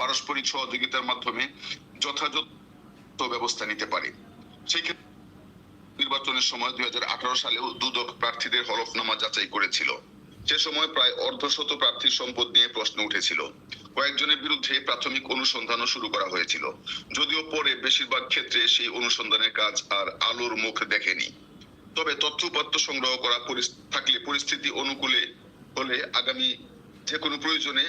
পারস্পরিক সহযোগিতার মাধ্যমে যথাযথ ব্যবস্থা নিতে পারে। সেই নির্বাচনের সময় দুই সালেও দুদক প্রার্থীদের হলফনামা যাচাই করেছিল। সে সময় প্রায় অর্ধশত প্রার্থীর সম্পদ নিয়ে প্রশ্ন উঠেছিল। কয়েকজনের বিরুদ্ধে প্রাথমিক অনুসন্ধানও শুরু করা হয়েছিল। যদিও পরে বেশিরভাগ ক্ষেত্রে সেই অনুসন্ধানের কাজ আর আলোর মুখ দেখেনি। তবে তথ্য উপাত্ত সংগ্রহ করা থাকলে পরিস্থিতি অনুকূলে হলে আগামী যে কোনো প্রয়োজনে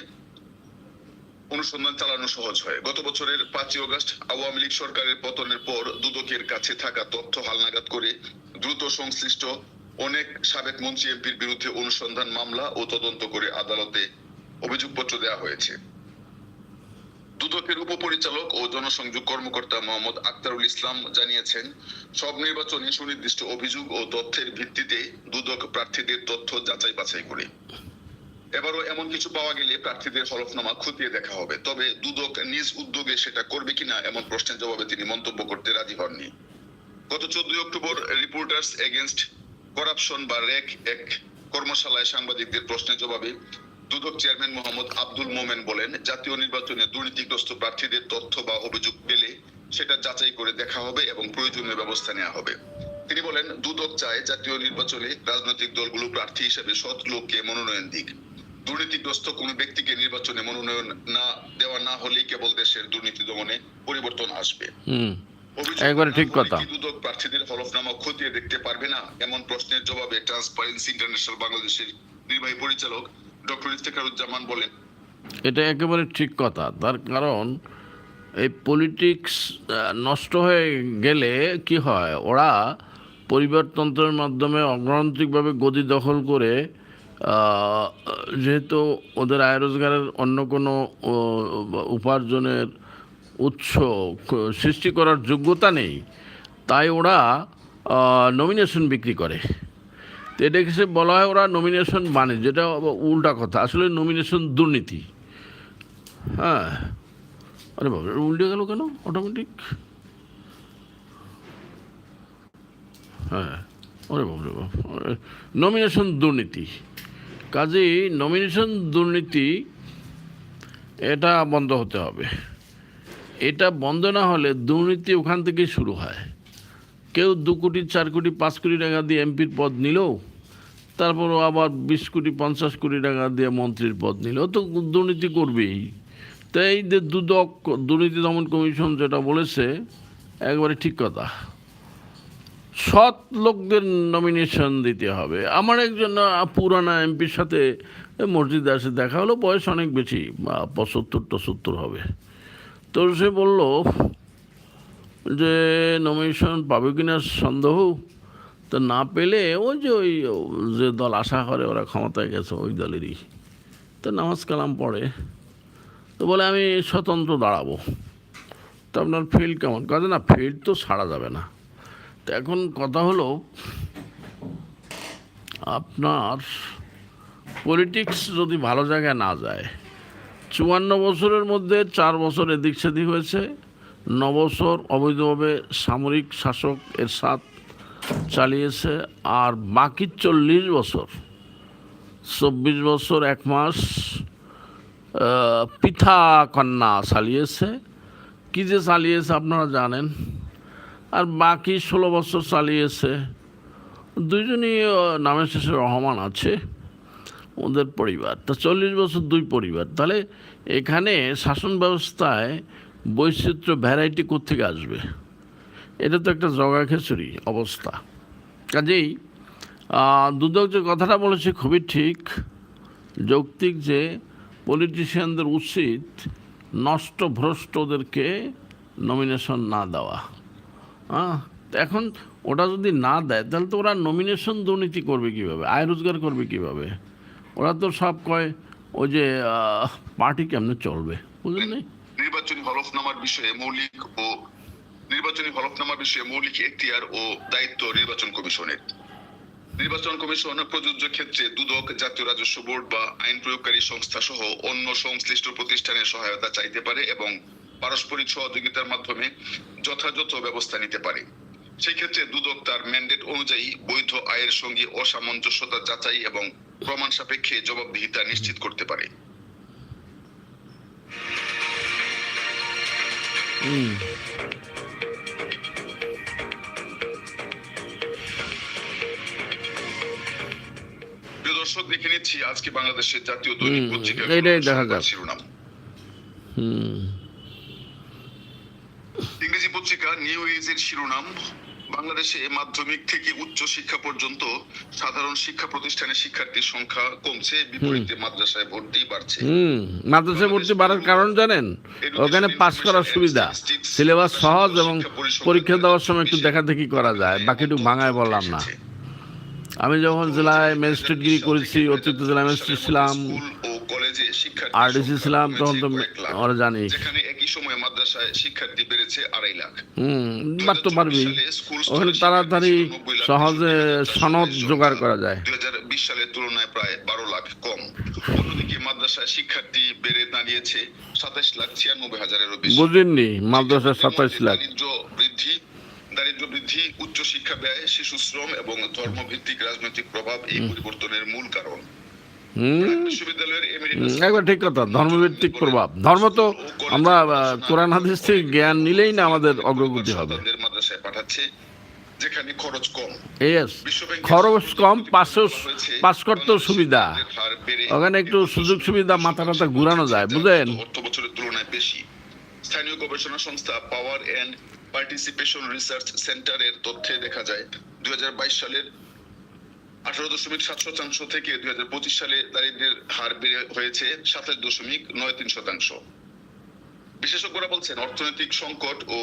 অনুসন্ধান চালানো সহজ হয়। গত বছরের পাঁচই অগস্ট আওয়ামী লীগ সরকারের পতনের পর দুদকের কাছে থাকা তথ্য হালনাগাদ করে দ্রুত সংশ্লিষ্ট অনেক সাবেক মন্ত্রী এমপির বিরুদ্ধে অনুসন্ধান মামলা ও তদন্ত করে আদালতে অভিযোগপত্র দেওয়া হয়েছে। দুদকের উপপরিচালক ও জনসংযোগ কর্মকর্তা মোহাম্মদ আক্তারুল ইসলাম জানিয়েছেন, সব নির্বাচনে সুনির্দিষ্ট অভিযোগ ও তথ্যের ভিত্তিতে দুদক প্রার্থীদের তথ্য যাচাই বাছাই করে। এবারও এমন কিছু পাওয়া গেলে প্রার্থীদের হলফনামা খতিয়ে দেখা হবে। তবে দুদক নিজ উদ্যোগে সেটা করবে কিনা এমন প্রশ্নের জবাবে তিনি মন্তব্য করতে রাজি হননি। গত চোদ্দই অক্টোবর রিপোর্টার্স এগেনস্ট করাপশন বা র্যাক এক কর্মশালায় সাংবাদিকদের প্রশ্নের জবাবে দুদক চেয়ারম্যান মোহাম্মদ আব্দুল মোমেন বলেন, জাতীয় নির্বাচনে দুর্নীতিগ্রস্ত প্রার্থীদের তথ্য বা অভিযোগ পেলে সেটা যাচাই করে দেখা হবে এবং প্রয়োজনীয় ব্যবস্থা নেওয়া হবে। তিনি বলেন, দুদক চায় জাতীয় নির্বাচনে রাজনৈতিক দলগুলো প্রার্থী হিসেবে সৎ লোককে মনোনয়ন দিক। দুর্নীতিগ্রস্ত কোনো ব্যক্তিকে নির্বাচনে মনোনয়ন না দেওয়া না হলেই কেবল দেশের দুর্নীতি দমনে পরিবর্তন আসবে। হুম। একবারে ঠিক কথা। দুদক প্রার্থীদের হলফনামা খতিয়ে দেখতে পারবে না? এমন প্রশ্নের জবাবে ট্রান্সপারেন্সি ইন্টারন্যাশনাল বাংলাদেশের নির্বাহী পরিচালক ডক্টর ইফতেখারুজ্জামান বলেন এটা একেবারে ঠিক কথা। তার কারণ এই পলিটিক্স নষ্ট হয়ে গেলে কি হয়? ওরা পরিবারতন্ত্রের মাধ্যমে অগণতান্ত্রিকভাবে গদি দখল করে যেহেতু ওদের আয় রোজগারের অন্য কোনো উপার্জনের উৎস সৃষ্টি করার যোগ্যতা নেই, তাই ওরা নমিনেশন বিক্রি করে। তো এটাকে সে বলা হয় ওরা নমিনেশন মানে যেটা উল্টা কথা। আসলে নমিনেশন দুর্নীতি। হ্যাঁ। আরে বাবা উল্টে গেল কেন? অটোমেটিক হ্যাঁ। ওরে বাবা নমিনেশন দুর্নীতি। কাজেই নমিনেশন দুর্নীতি, এটা বন্ধ হতে হবে। এটা বন্ধ না হলে দুর্নীতি ওখান থেকেই শুরু হয়। কেউ দু কোটি, চার কোটি, পাঁচ কোটি টাকা দিয়ে এমপির পদ নিলেও, তারপরও আবার বিশ কোটি, পঞ্চাশ কোটি টাকা দিয়ে মন্ত্রীর পদ নিল তো দুর্নীতি করবেই। তাই এই যে দুদক দুর্নীতি দমন কমিশন যেটা বলেছে, একবারে ঠিক কথা। সৎ লোকদের নমিনেশন দিতে হবে। আমার একজন পুরানা এমপির সাথে মসজিদে আসে, দেখা হলো, বয়স অনেক বেশি পঁচাত্তর টসত্তর হবে। তো সে বলল, যে নমিনেশন পাবে কিনা সন্দেহ, তো না পেলে ওই যে ওই, যে দল আশা করে ওরা ক্ষমতায় গেছে, ওই দলেরই। তো নামাজ কালাম পড়ে। তো বলে, আমি স্বতন্ত্র দাঁড়াবো। তো আপনার ফিল্ড কেমন? কাজে না ফিল্ড তো ছাড়া যাবে না। তো এখন কথা হলো, আপনার পলিটিক্স যদি ভালো জায়গায় না যায়, চুয়ান্ন বছরের মধ্যে চার বছর এদিক সেদিক হয়েছে, ন বছর অবৈধভাবে সামরিক শাসক এর সাথ চালিয়েছে, আর বাকি চল্লিশ বছর, চব্বিশ বছর এক মাস পিঠা কন্যা চালিয়েছে। কী যে চালিয়েছে আপনারা জানেন? আর বাকি ষোলো বছর চালিয়েছে। দুজনই নামের শেষে রহমান আছে, ওদের পরিবার। তা চল্লিশ বছর দুই পরিবার। তাহলে এখানে শাসন ব্যবস্থায় বৈচিত্র্য, ভ্যারাইটি কোথেকে আসবে? এটা তো একটা জগা খেচুরি অবস্থা। কাজেই দুদক যে কথাটা বলেছে খুবই ঠিক। যৌক্তিক যে পলিটিশিয়ানদের উচিত নষ্ট ভ্রষ্টদেরকে নমিনেশন না দেওয়া। এখন ওটা যদি না দেয়, তাহলে তো ওরা নমিনেশন দুর্নীতি করবে কীভাবে? আয় রোজগার করবে কীভাবে? ওরা তো সব কয়, ওই যে পার্টি কেমনে চলবে? বুঝলেন নি? নির্বাচনী হলফনামার বিষয়ে মৌলিক ও নির্বাচনী হলফনামার বিষয়ে মৌলিক এখতিয়ার ও দায়িত্ব নির্বাচন কমিশনের। নির্বাচন কমিশন প্রযোজ্য ক্ষেত্রে দুদক, জাতীয় রাজস্ব বোর্ড বা আইন প্রয়োগকারী সংস্থা সহ অন্য সংশ্লিষ্ট প্রতিষ্ঠানের সহায়তা চাইতে পারে এবং পারস্পরিক সহযোগিতার মাধ্যমে যথাযথ ব্যবস্থা নিতে পারে। সেই ক্ষেত্রে দুদক তার ম্যান্ডেট অনুযায়ী বৈধ আয়ের সঙ্গে অসামঞ্জস্যতা যাচাই এবং প্রমাণ সাপেক্ষে জবাবদিহিতা নিশ্চিত করতে পারে। দর্শক দেখে নিচ্ছি আজকে বাংলাদেশের জাতীয় দৈনিক পত্রিকা। শিরোনাম। হুম। নিউ এজের শিরোনাম বাংলাদেশে মাধ্যমিক থেকে উচ্চ শিক্ষা পর্যন্ত সাধারণ শিক্ষা প্রতিষ্ঠানে শিক্ষার্থীর সংখ্যা কমছে বিপরীতে মাদ্রাসায় ভর্তি বাড়ছে। হুম মাদ্রাসায় ভর্তি বাড়ার কারণ জানেন? ওখানে পাস করার সুবিধা। সিলেবাস সহজ এবং পরীক্ষা দেওয়ার সময় একটু দেখা দেখি করা যায়। বাকিটুকু ভাঙায় বললাম না। আমি যখন জেলায় ম্যাজিস্ট্রেটগিরি করেছি অতিরিক্ত জেলা ম্যাজিস্ট্রেট ছিলাম। কলেজে শিক্ষার্থী আরডিসি ছিলাম তখন তো ওরা জানি। যেখানে একই সময়ে মাদ্রাসায় শিক্ষার্থী বেড়েছে আড়াই লাখ। হুম বাড়তে পারবি। ওখানে তাড়াতাড়ি সহজে সনদ জোগাড় করা যায়। দুই হাজার বিশ সালের তুলনায় প্রায় বারো লাখ কম। অন্যদিকে মাদ্রাসায় শিক্ষার্থী বেড়ে দাঁড়িয়েছে সাতাশ লাখ ছিয়ানব্বই হাজারেরও বেশি। বুঝেননি মাদ্রাসা সাতাইশ লাখ। দারিদ্র বৃদ্ধি দারিদ্র বৃদ্ধি উচ্চ শিক্ষা ব্যয় শিশু শ্রম এবং ধর্মভিত্তিক রাজনৈতিক প্রভাব এই পরিবর্তনের মূল কারণ। একবার ঠিক কথা ধর্মভিত্তিক প্রভাব। ধর্ম তো আমরা কোরআন হাদিস থেকে জ্ঞান নিলেই না আমাদের অগ্রগতি হবে। যেখানে খরচ কম। খরচ কম পাস করতেও সুবিধা। ওখানে একটু সুযোগ সুবিধা মাথা টাথা ঘুরানো যায় বুঝলেন? অর্থ বছরের তুলনায় বেশি। স্থানীয় গবেষণা সংস্থা পাওয়ার এন্ড পার্টিসিপেশন রিসার্চ সেন্টারের তথ্যে দেখা যায় দুই হাজার বাইশ সালের আঠারো দশমিক সাত শতাংশ থেকে দুই হাজার পঁচিশ সালে দারিদ্র্যের হার বেড়ে হয়েছে সাতাশ দশমিক নয় তিন শতাংশ। বিশেষজ্ঞরা বলছেন অর্থনৈতিক সংকট ও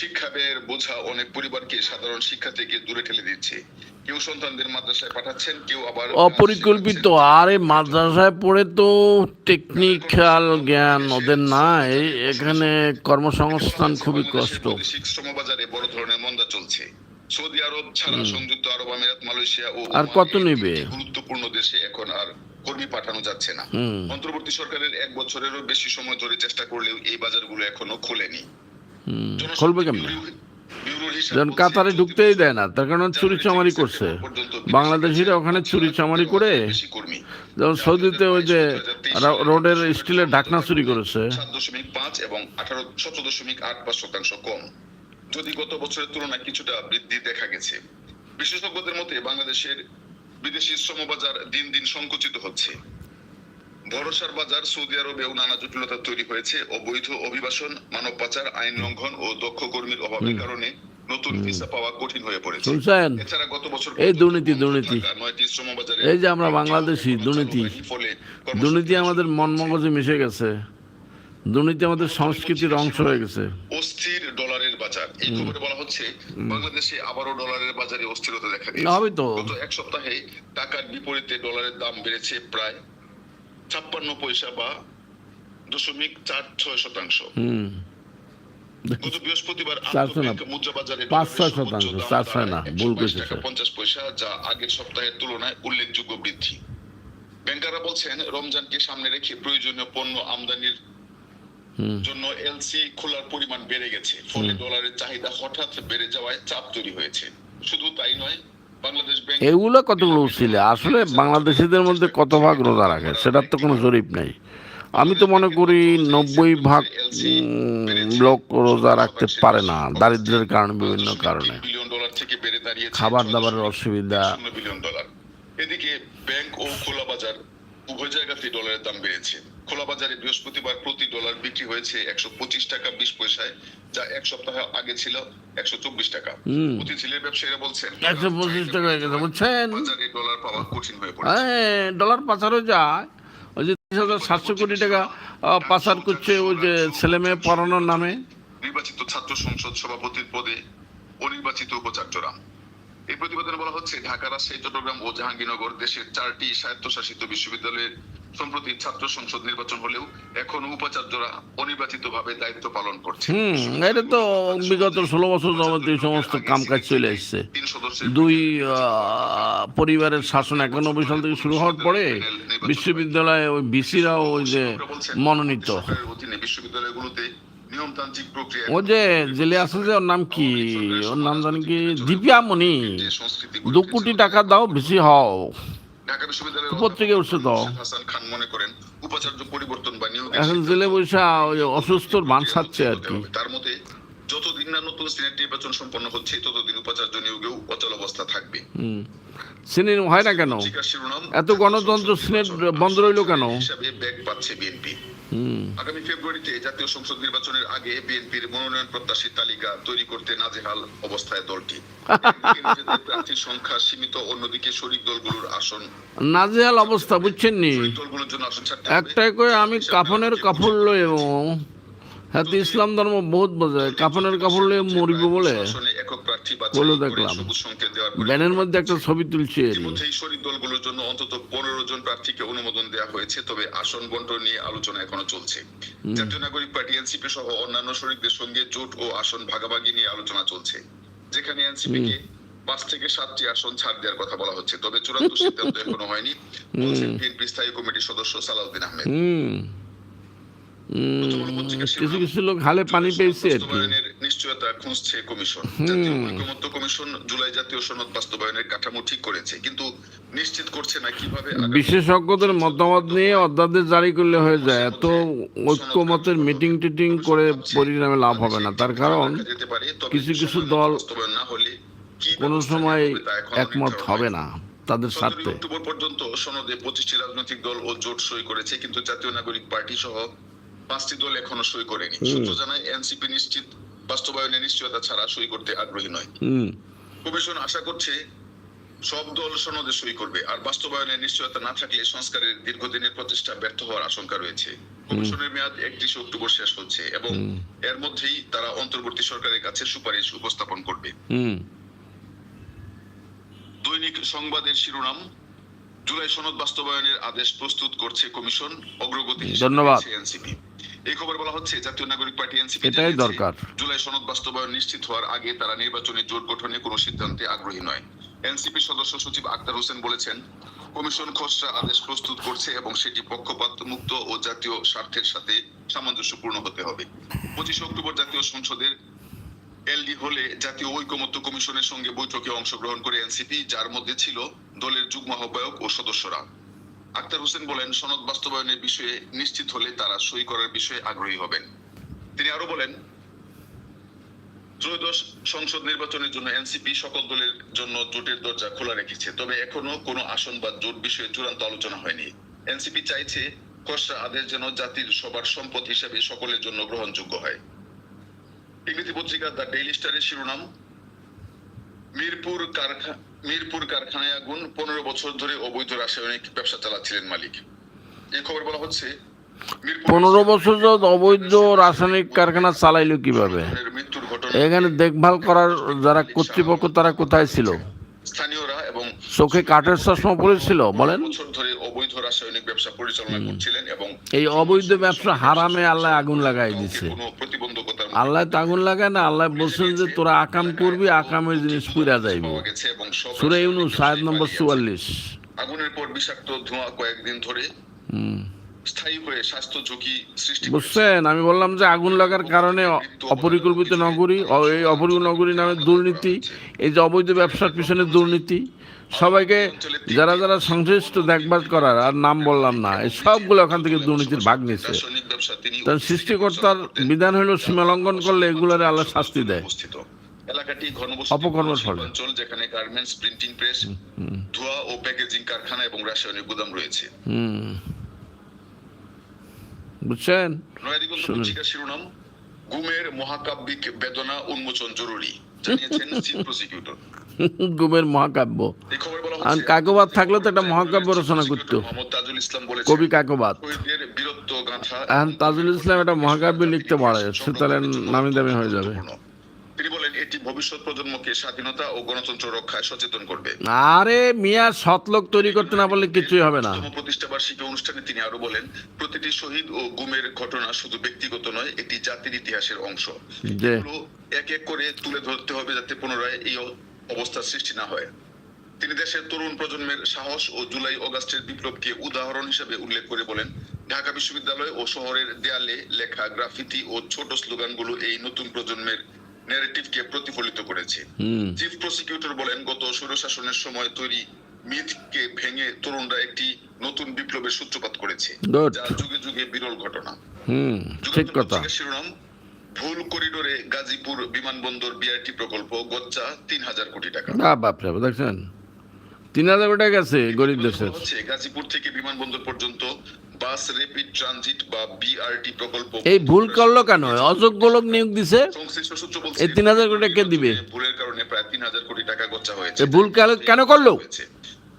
শিক্ষা ব্যয়ের বোঝা অনেক পরিবারকে সাধারণ শিক্ষা থেকে দূরে ঠেলে দিচ্ছে। কেউ সন্তানদের মাদ্রাসায় পাঠাচ্ছেন কেউ আবার অপরিকল্পিত আরে মাদ্রাসায় পড়ে তো টেকনিক্যাল জ্ঞান ওদের নাই। এখানে কর্মসংস্থান খুবই কষ্ট। শ্রমবাজারে বড় ধরনের মন্দা চলছে। সৌদি আরব ছাড়া সংযুক্ত আরব আমিরাত মালয়েশিয়া ও আর কত নিবে? গুরুত্বপূর্ণ দেশে এখন আর কর্মী পাঠানো যাচ্ছে না। অন্তর্বর্তী সরকারের এক বছরেরও বেশি সময় ধরে চেষ্টা করলেও এই বাজারগুলো এখনও খোলেনি। খুলবে কেমনে? যেমন কাতারে ঢুকতেই দেয় না তার কারণ চুরি চামারি করছে। বাংলাদেশিরা ওখানে চুরি চামারি করে। যেমন সৌদিতে ওই যে রোডের স্টিলের ঢাকনা চুরি করেছে। সাত দশমিক পাঁচ এবং আঠারো সতেরো দশমিক আট পাঁচ শতাংশ কম। যদি গত বছরের তুলনায় কিছুটা বৃদ্ধি দেখা গেছে বিশেষজ্ঞদের মতে বাংলাদেশের বিদেশি শ্রমবাজার দিন দিন সংকুচিত হচ্ছে। ভরসার বাজার সৌদি আরবেও নানা জটিলতা তৈরি হয়েছে অবৈধ অভিবাসন মানব পাচার আইন লঙ্ঘন ও দক্ষ কর্মীর অভাবের কারণে নতুন ভিসা পাওয়া কঠিন হয়ে পড়েছে। এছাড়া গত বছর এই দুর্নীতি, দুর্নীতি। এই যে আমরা বাংলাদেশি, দুর্নীতি। ফলে দুর্নীতি আমাদের মন মগজে মিশে গেছে। দুর্নীতি আমাদের সংস্কৃতির অংশ হয়ে গেছে। অস্থির বাজার এই খবরে বলা হচ্ছে বাংলাদেশে আবারও ডলারের বাজারে অস্থিরতা দেখা হবে তো গত এক সপ্তাহে টাকার বিপরীতে ডলারের দাম বেড়েছে প্রায় ছাপ্পান্ন পয়সা বা দশমিক চার ছয় শতাংশ। গত বৃহস্পতিবার মুদ্রা বাজারে পাঁচ ছয় শতাংশ, চার ছয় না, ভুল করেছে পঞ্চাশ পয়সা যা আগের সপ্তাহের তুলনায় উল্লেখযোগ্য বৃদ্ধি। ব্যাংকাররা বলছেন রমজানকে সামনে রেখে প্রয়োজনীয় পণ্য আমদানির জন্য এলসি খোলার পরিমাণ বেড়ে গেছে ফলে ডলারের চাহিদা হঠাৎ বেড়ে যাওয়ায় চাপ তৈরি হয়েছে। শুধু তাই নয় এগুলো কতগুলো ছিল আসলে বাংলাদেশিদের মধ্যে কত ভাগ রোজা রাখে? সেটার তো কোনো জরিপ নেই। আমি তো মনে করি নব্বই ভাগ লোক রোজা রাখতে পারে না। দারিদ্র্যের কারণে বিভিন্ন কারণে। বিলিয়ন ডলার থেকে বেড়ে দাঁড়িয়েছে খাবার দাবারের অসুবিধা। এদিকে ব্যাংক ও খোলা বাজার উভয় জায়গাতেই ডলারের দাম বেড়েছে। খোলা বাজারে বৃহস্পতিবার প্রতি ডলার বিক্রি হয়েছে একশো পঁচিশ টাকা বিশ পয়সায় যা এক সপ্তাহ আগে ছিল একশো চব্বিশ টাকা। অতি ছেলের ব্যবসায়ীরা বলছেন একশো পঁচিশ টাকা হয়ে গেছে বুঝছেন? বাজারে ডলার পাওয়া কঠিন হয়ে হ্যাঁ ডলার পাচারও যায়। ওই যে তিরিশ হাজার সাতশো কোটি টাকা পাচার করছে ওই যে ছেলে মেয়ে পড়ানোর নামে। নির্বাচিত ছাত্র সংসদ সভাপতির পদে অনির্বাচিত উপাচার্যরা। এই প্রতিবেদনে বলা হচ্ছে ঢাকা রাজশাহী চট্টগ্রাম ও জাহাঙ্গীরনগর দেশের চারটি স্বায়ত্তশাসিত বিশ্ববিদ্যালয়ের সম্প্রতি ছাত্র সংসদ নির্বাচন হলেও এখন উপাচার্যরা অনির্বাচিত ভাবে দায়িত্ব পালন করছে হুম এটা তো বিগত ষোলো বছর যাবত এই সমস্ত কামকাজ চলে সদস্যের দুই পরিবারের শাসন একানব্বই সাল থেকে শুরু হওয়ার পরে বিশ্ববিদ্যালয়ে ওই বিসিরাও ওই যে মনোনীত। অধীনে বিশ্ববিদ্যালয়গুলোতে নিয়মতান্ত্রিক প্রক্রিয়া ও যে জেলে আছে যে ওর নাম কি? ওর নাম জানি কি? দিব্যামণি যে দু কোটি টাকা দাও বেশি হও। ঢাকা বিশ্ববিদ্যালয়ের পত্রিকায় উঠছে তো। হাসান খান মনে করেন উপাচার্য পরিবর্তন বা নিয়োগ এখন জেলে বৈশা ওই অসুস্থর বান সাচ্ছে আর কি। তার মতে যতদিন না নতুন সিনেট নির্বাচন সম্পন্ন হচ্ছে ততদিন উপাচার্য নিয়োগেও অচল অবস্থা থাকবে। সিনির হয় না কেন? এত গণতন্ত্র সিনেট বন্ধ রইল কেন? হিসাবে ব্যাগ পাচ্ছে বিএনপি। আগামী ফেব্রুয়ারিতে জাতীয় সংসদ নির্বাচনের আগে বিএনপির মনোনয়ন প্রত্যাশী তালিকা তৈরি করতে নাজেহাল অবস্থায় দলটি। প্রার্থীর সংখ্যা সীমিত অন্যদিকে শরিক দলগুলোর আসন নাজেহাল অবস্থা বুঝছেন নি একটাই করে আমি কাফনের কাপড় লই এবং হাতে ইসলাম ধর্ম বহুত বোঝায়। কাফনের কাপড় লয়ে মরিব বলে। প্রার্থী বাছাই করে সবুজ সংকেত দেওয়ার ব্যানের মধ্যে একটা ছবি তুলছে। ইতিমধ্যেই শরিক দলগুলোর জন্য অন্তত পনেরো জন প্রার্থীকে অনুমোদন দেওয়া হয়েছে তবে আসন বন্টন নিয়ে আলোচনা এখনও চলছে। জাতীয় নাগরিক পার্টি এনসিপি সহ অন্যান্য শরিকদের সঙ্গে জোট ও আসন ভাগাভাগি নিয়ে আলোচনা চলছে যেখানে এনসিপি কে পাঁচ থেকে সাতটি আসন ছাড় দেওয়ার কথা বলা হচ্ছে তবে চূড়ান্ত সিদ্ধান্ত এখনও হয়নি বলছেন বিএনপি স্থায়ী কমিটির সদস্য সালাউদ্দিন আহমেদ। হুম। হুম, কিছু কিছু লোক হালে পানি পেয়েছে নিশ্চয়তা খুঁজছে কমিশন। জাতীয় ঐকমত্য কমিশন জুলাই জাতীয় সনদ বাস্তবায়নের কাঠামো ঠিক করেছে কিন্তু নিশ্চিত করছে না কীভাবে বিশেষজ্ঞদের মতামত নিয়ে অধ্যাদেশ জারি করলে হয়ে যায়। এত ঐক্যমতের মিটিং টিটিং করে পরিণামে লাভ হবে না। তার কারণ কিছু কিছু দল কোনো সময় একমত হবে না। তাদের 17 স্বার্থে। অক্টোবর পর্যন্ত সনদে পঁচিশটি রাজনৈতিক দল ও জোট সই করেছে কিন্তু জাতীয় নাগরিক পার্টি সহ পাঁচটি দল এখনও সই করেনি। সূত্র জানায় এনসিপি নিশ্চিত বাস্তবায়নের নিশ্চয়তা ছাড়া সই করতে আগ্রহী নয়। কমিশন আশা করছে সব দল সনদে সই করবে আর বাস্তবায়নের নিশ্চয়তা না থাকলে সংস্কারের দীর্ঘদিনের প্রচেষ্টা ব্যর্থ হওয়ার আশঙ্কা রয়েছে। কমিশনের মেয়াদ একত্রিশে অক্টোবর শেষ হচ্ছে এবং এর মধ্যেই তারা অন্তর্বর্তী সরকারের কাছে সুপারিশ উপস্থাপন করবে। দৈনিক সংবাদের শিরোনাম জুলাই সনদ বাস্তবায়নের আদেশ প্রস্তুত করছে কমিশন অগ্রগতি ধন্যবাদ। এই খবর বলা হচ্ছে জাতীয় নাগরিক পার্টি এনসিপি এটাই দরকার। জুলাই সনদ বাস্তবায়ন নিশ্চিত হওয়ার আগে তারা নির্বাচনী জোট গঠনে কোনো সিদ্ধান্তে আগ্রহী নয়। এনসিপি সদস্য সচিব আক্তার হোসেন বলেছেন কমিশন খসড়া আদেশ প্রস্তুত করছে এবং সেটি পক্ষপাত মুক্ত ও জাতীয় স্বার্থের সাথে সামঞ্জস্যপূর্ণ হতে হবে। পঁচিশে অক্টোবর জাতীয় সংসদের এলডি হলে জাতীয় ঐকমত্য কমিশনের সঙ্গে বৈঠকে অংশগ্রহণ করে এনসিপি যার মধ্যে ছিল দলের যুগ্ম আহ্বায়ক ও সদস্যরা। আক্তার হোসেন বলেন, সনদ বাস্তবায়নের বিষয়ে নিশ্চিত হলে তারা সই করার বিষয়ে আগ্রহী হবেন। তিনি আরও বলেন, ত্রয়োদশ সংসদ নির্বাচনের জন্য এনসিপি সকল দলের জন্য জোটের দরজা খোলা রেখেছে, তবে এখনও কোনো আসন বা জোট বিষয়ে চূড়ান্ত আলোচনা হয়নি। এনসিপি চাইছে খসড়া আদেশ যেন জাতির সবার সম্পদ হিসেবে সকলের জন্য গ্রহণযোগ্য হয়। ইংরেজি পত্রিকা দ্য ডেইলি স্টারের শিরোনাম, মিরপুর কারখানা মিরপুর কারখানায় আগুন। পনেরো বছর ধরে অবৈধ রাসায়নিক ব্যবসা চালাচ্ছিলেন মালিক। এই খবর বলা হচ্ছে পনেরো বছর যাবৎ অবৈধ রাসায়নিক কারখানা চালাইলো কীভাবে? এখানে দেখভাল করার যারা কর্তৃপক্ষ তারা কোথায় ছিল? স্থানীয়রা এবং চোখে কাঠের চশমা পড়েছিল বলেন? বছর ধরে অবৈধ রাসায়নিক ব্যবসা পরিচালনা করছিলেন এবং এই অবৈধ ব্যবসা হারামে আল্লাহ আগুন লাগাই প্রতিবন্ধকতার আল্লাহ তো আগুন লাগায় না আল্লাহ বলছেন যে তোরা আকাম করবি আকামের জিনিস পুরা যাইব। সুরে ইউনু সাহেব নম্বর চুয়াল্লিশ। আগুনের পর বিষাক্ত ধোঁয়া কয়েকদিন ধরে হয়ে বুঝছেন? আমি বললাম যে আগুন লাগার কারণে অপরিকল্পিত নগরী এই অপরিকল্পিত নগরী নামে দুর্নীতি এই যে অবৈধ ব্যবসার পিছনে দুর্নীতি সবাইকে যারা যারা সংশ্লিষ্ট দেখভাল করার আর নাম বললাম না এই সবগুলো ওখান থেকে দুর্নীতির ভাগ নিচ্ছে তার সৃষ্টিকর্তার বিধান হলো সীমা লঙ্ঘন করলে এগুলোরে আল্লাহ শাস্তি দেয়। এলাকাটি অপকর্মের ফলে। অঞ্চল যেখানে গার্মেন্টস প্রিন্টিং প্রেস ধোয়া ও প্যাকেজিং কারখানা এবং রাসায়নিক গুদাম রয়েছে। বুঝছেন? নয়াদিগন্ত। শিরোনাম গুমের মহাকাব্যিক বেদনা উন্মোচন জরুরি জানিয়েছেন চিফ প্রসিকিউটর গুমের মহাকাব্য। আর কাকবাদ থাকলে তো একটা মহাকাব্য রচনা করতো। কবি কাকবাদ। এখন তাজুল ইসলাম একটা মহাকাব্য লিখতে পারে সে তাহলে নামি দামি হয়ে যাবে। তিনি বলেন এটি ভবিষ্যৎ প্রজন্মকে স্বাধীনতা ও গণতন্ত্র রক্ষায় সচেতন করবে। আরে মিয়া সৎলোক তৈরি করতে না পারলে কিছুই হবে না। প্রতিষ্ঠা বার্ষিকী অনুষ্ঠানে তিনি আরও বলেন প্রতিটি শহীদ ও গুমের ঘটনা শুধু ব্যক্তিগত নয় এটি জাতির ইতিহাসের অংশ। এক এক করে তুলে ধরতে হবে যাতে পুনরায় এই অবস্থার সৃষ্টি না হয়। তিনি দেশের তরুণ প্রজন্মের সাহস ও জুলাই অগাস্টের বিপ্লবকে উদাহরণ হিসেবে উল্লেখ করে বলেন ঢাকা বিশ্ববিদ্যালয় ও শহরের দেয়ালে লেখা গ্রাফিতি ও ছোট স্লোগানগুলো এই নতুন প্রজন্মের ন্যারেটিভকে প্রতিফলিত করেছে। চিফ প্রসিকিউটর বলেন গত স্বৈরশাসনের সময় তৈরি মিথকে ভেঙে তরুণরা একটি নতুন বিপ্লবের সূত্রপাত করেছে. যা যুগে যুগে বিরল ঘটনা। হুম ঠিক কথা। শিরোনাম ভুল করিডোরে গাজীপুর বিমানবন্দর বিআরটি প্রকল্প গচ্চা তিন হাজার কোটি টাকা না বাপরে দেখছেন তিন হাজার কোটি গেছে গরিব দেশের হচ্ছে গাজীপুর থেকে বিমানবন্দর পর্যন্ত বাস রেপিড ট্রানজিট বা বিআরটি প্রকল্প এই ভুল করল কেন অযোগ্য লোক নিয়োগ দিছে এই 3,000 কোটি টাকা কে দিবে? ভুলের কারণে প্রায় তিন হাজার কোটি টাকা গচ্চা হয়েছে ভুল কেন- কেন করল?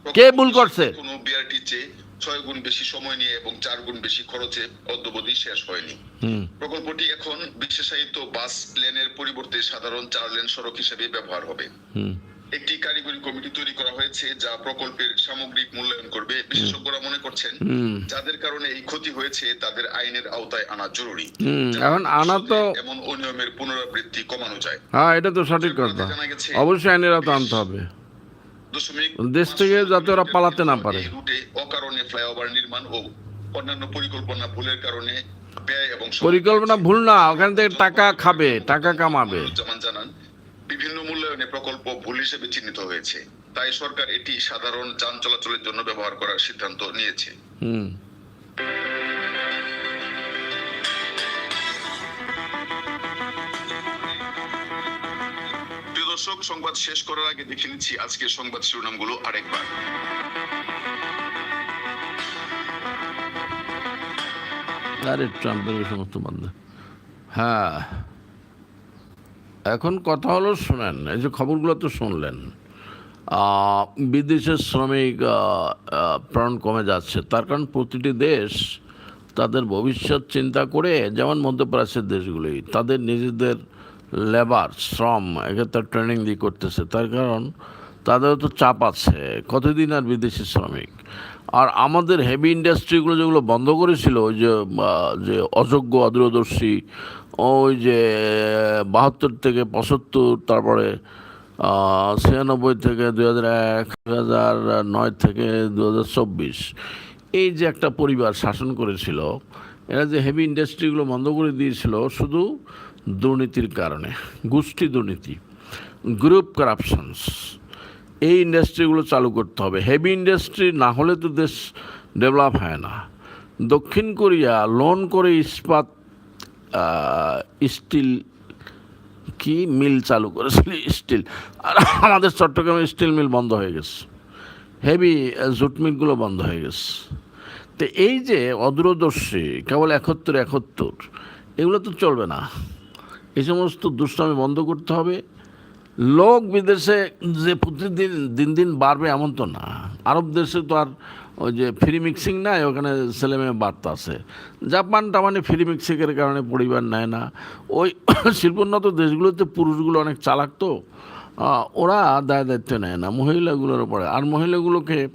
কে ভুল করছে? কোনো বিআরটি চেয়ে ছয় গুণ বেশি সময় নিয়ে এবং চার গুণ বেশি খরচে অদ্যবধি শেষ হয়নি। প্রকল্পটি এখন বিশেষায়িত বাস লেনের পরিবর্তে সাধারণ চার লেন সড়ক হিসেবে ব্যবহার হবে। একটি কারিগরি কমিটি তৈরি করা হয়েছে যা প্রকল্পের সামগ্রিক মূল্যায়ন করবে। বিশেষজ্ঞরা মনে করছেন যাদের কারণে এই ক্ষতি হয়েছে তাদের আইনের আওতায় আনা জরুরি। এখন আনা তো এমন অনিয়মের পুনরাবৃত্তি কমানো যায়। হ্যাঁ এটা তো সঠিক কথা। অবশ্যই আইনের আওতা আনতে হবে। দশমিক দেশ থেকে যাতে ওরা পালাতে না পারে। রুটে ফ্লাইওভার নির্মাণ ও অন্যান্য পরিকল্পনা ভুলের কারণে ব্যয় এবং পরিকল্পনা ভুল না ওখান থেকে টাকা খাবে টাকা কামাবে। জামান জানান বিভিন্ন মূল্যায়নে প্রকল্প ভুল হিসেবে চিহ্নিত হয়েছে। তাই সরকার এটি সাধারণ যান চলাচলের জন্য ব্যবহার করার সিদ্ধান্ত নিয়েছে। হুম। প্রিয় দর্শক সংবাদ শেষ করার আগে দেখে নিচ্ছি আজকের সংবাদ শিরোনামগুলো আরেকবার। আরে ট্রাম্পের ওই সমস্ত বান্ধব। হ্যাঁ। এখন কথা হলো, শোনেন, এই যে খবরগুলো তো শুনলেন বিদেশের শ্রমিক প্রাণ কমে যাচ্ছে। তার কারণ প্রতিটি দেশ তাদের ভবিষ্যৎ চিন্তা করে, যেমন মধ্যপ্রাচ্যের দেশগুলি, তাদের নিজেদের লেবার শ্রম, এক্ষেত্রে ট্রেনিং দিয়ে করতেছে। তার কারণ তাদেরও তো চাপ আছে। কতদিন আর বিদেশি শ্রমিক? আর আমাদের হেভি ইন্ডাস্ট্রিগুলো যেগুলো বন্ধ করেছিল, ওই যে যে অযোগ্য, অদূরদর্শী, ওই যে বাহাত্তর থেকে পঁচাত্তর, তারপরে ছিয়ানব্বই থেকে দুই হাজার এক, দুই হাজার নয় থেকে দু হাজার চব্বিশ, এই যে একটা পরিবার শাসন করেছিল, এরা যে হেভি ইন্ডাস্ট্রিগুলো বন্ধ করে দিয়েছিল, শুধু দুর্নীতির কারণে, গোষ্ঠী দুর্নীতি গ্রুপ কারাপশনস এই ইন্ডাস্ট্রিগুলো চালু করতে হবে। হেভি ইন্ডাস্ট্রি না হলে তো দেশ ডেভেলপ হয় না। দক্ষিণ কোরিয়া লোন করে ইস্পাত স্টিল কি মিল চালু করেছিল? স্টিল আর আমাদের চট্টগ্রামে স্টিল মিল বন্ধ হয়ে গেছে। হেভি জুট মিলগুলো বন্ধ হয়ে গেছে। তো এই যে অদূরদর্শী, কেবল একত্তর একত্তর, এগুলো তো চলবে না। এই সমস্ত দুষ্টামি বন্ধ করতে হবে। লোক বিদেশে যে প্রতিদিন, দিন দিন বাড়বে এমন তো না। আরব দেশে তো আর ওই যে ফ্রি মিক্সিং নাই, ওখানে ছেলে মেয়ে বার্তা আছে। জাপান টামানে ফ্রি মিক্সিংয়ের কারণে পরিবার নেয় না। ওই শিল্পোন্নত দেশগুলোতে পুরুষগুলো অনেক চালাক তো। ওরা দায় দায়িত্ব নেয় না, মহিলাগুলোর উপরে। আর মহিলাগুলোকে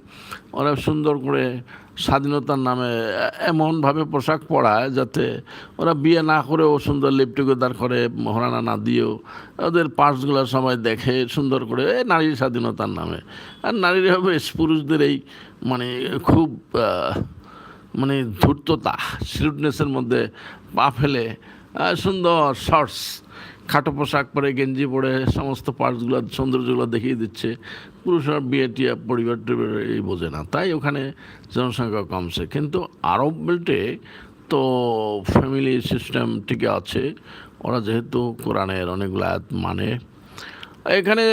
ওরা সুন্দর করে স্বাধীনতার নামে এমনভাবে পোশাক পরায় যাতে ওরা বিয়ে না করেও সুন্দর লিপ টুগেদার করে হরানা না দিয়েও, ওদের পার্টসগুলোর সময় দেখে সুন্দর করে, এ নারী স্বাধীনতার নামে। আর নারীরা বেশ পুরুষদের এই মানে খুব মানে ধূর্ততা শ্রুটনেসের মধ্যে পা ফেলে সুন্দর শর্টস খাটো পোশাক পরে, গেঞ্জি পরে, সমস্ত পার্টসগুলো, সৌন্দর্যগুলো দেখিয়ে দিচ্ছে। পুরুষরা বিয়ে টিয়া পরিবার এই বোঝে না। তাই ওখানে জনসংখ্যা কমছে। কিন্তু আরব বেল্টে তো ফ্যামিলি সিস্টেম টিকে আছে। ওরা যেহেতু কোরআনের অনেকগুলো আয়াত মানে। এখানে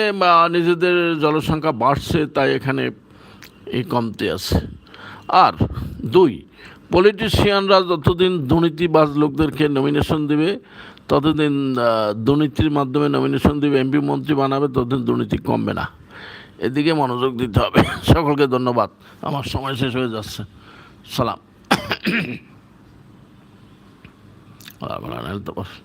নিজেদের জনসংখ্যা বাড়ছে, তাই এখানে এই কমতে আছে। আর দুই পলিটিশিয়ানরা যতদিন দুর্নীতিবাজ লোকদেরকে নমিনেশন দিবে ততদিন দুর্নীতির মাধ্যমে নমিনেশন দিবে এমপি মন্ত্রী বানাবে, ততদিন দুর্নীতি কমবে না। এদিকে মনোযোগ দিতে হবে। সকলকে ধন্যবাদ। আমার সময় শেষ হয়ে যাচ্ছে। সালাম।